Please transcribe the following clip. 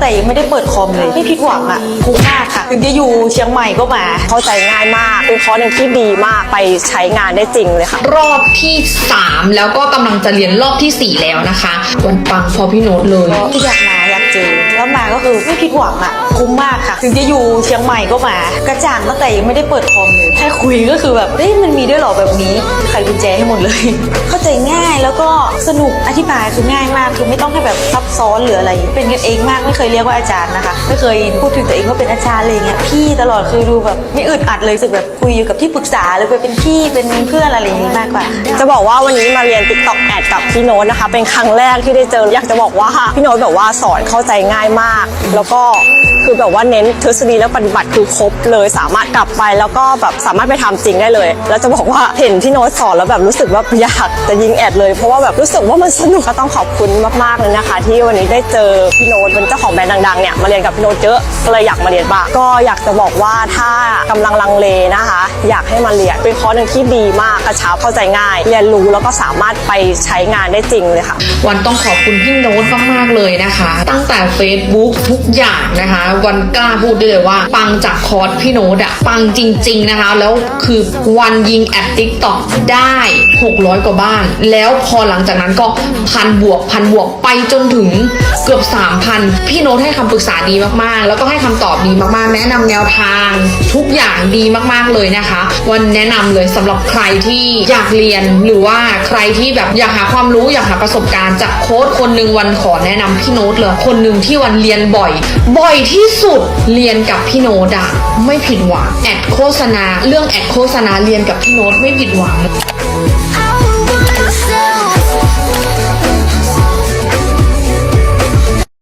แต่ยังไม่ได้เปิดคอมเลยไม่ผิดหวังอะคุ้มมากค่ะถึงจะอยู่เชียงใหม่ก็มา เข้าใจง่ายมากเป็นคอร์สหนึ่งที่ดีมากไปใช้งานได้จริงเลยค่ะ รอบที่ 3 แล้วก็กำลังจะเรียนรอบทีสี่4 แล้วนะคะวันปังพอพี่โน้ตเลยก็อยากมาอยากเจอแล้วมาก็คือไม่ผิดหวังอะคุ้มมากค่ะ ถึงจะอยู่เชียงใหม่ก็มากระจ่างตั้งแต่ยังไม่ได้เปิดคอมเลยแค่คุยก็คือแบบเฮ้ยมันมีด้วยหรอแบบนี้ไขกุญแจให้หมดเลย เข้าใจง่ายแล้วก็สนุกอธิบายคือง่ายมากคือไม่ต้องให้แบบซับซ้อนหรืออะไรเป็นกันเองมากไม่เคยเรียกว่าอาจารย์นะคะไม่เคยพูดถึงตัวเองว่าเป็นอาจารย์อะไรอย่างเงี้ยพี่ตลอดคือดูแบบไม่อึดอัดเลยสึกแบบคุยอยู่กับที่ปรึกษาเลยไปเป็นพี่เป็นเพื่อนอะไรอย่างงี้มากกว่า จะบอกว่าวันนี้มาเรียน TikTok แอดกับพี่โน้ตนะคะ เป็นครั้งแรกที่ได้เจออยากจะบอกว่าพี่โน้ตแบบว่าสอนเข้าใจง่ายมาก แล้วก็คือแบบว่าเน้นทฤษฎีและปฏิบัติคือครบเลยสามารถกลับไปแล้วก็แบบสามารถไปทำจริงได้เลย แล้วจะบอกว่าเห็นพี่โน้ตสอนแล้วแบบรู้สึกว่าอยากจะยิงแอดเลย เพราะว่าแบบรู้สึกว่ามันสนุกก็ต้องขอบคุณมากๆเลยนะคะ ที่วันนี้ได้เจอพี่โน้ตเป็นเจ้าของแบรนด์ดังๆเนี่ยมาเรียนกับพี่โน้ตเยอะก็เลยอยากมาเรียนบ้างก็อยากจะบอกว่าถ้ากำลังลังเลนะคะ อยากให้มาเรียนเป็นคอร์สหนึ่งที่ดีมากกระชับเข้าใจง่าย เรียนรู้แล้วก็สามารถไปใช้งานได้จริงเลยค่ะ วันต้องขอบคุณพี่โน้ตมากๆเลยนะคะ ตั้งแต่ Facebook ทุกอย่างนะคะ วันกล้าพูดได้เลยว่า ปังจากคอร์สพี่โน้ตอะปังจริง ๆนะคะแล้วคือวันยิงแอดติ๊กต็อกได้ 600 กว่าบ้าน แล้วพอหลังจากนั้นก็พันบวกพันบวกไปจนถึงเกือบ 3,000 พี่โน้ตให้คำปรึกษาดีมากๆ แล้วก็ให้คำตอบดีมากๆ แนะนำแนวทาง ทุกอย่างดีมากๆเลยนะคะ วันแนะนำเลยสำหรับใครที่อยากเรียนหรือว่าใครที่แบบอยากหาความรู้อยากหาประสบการณ์จากโค้ดคนหนึ่งวันขอแนะนำพี่โน้ตเลยคนหนึ่งที่วันเรียนบ่อย บ่อยที่สุดเรียนกับพี่โน้ตอะไม่ผิดหวังแอดโฆษณาเรื่องแอดโฆษณาเรียนกับพี่โน้ตไม่ผิดหวัง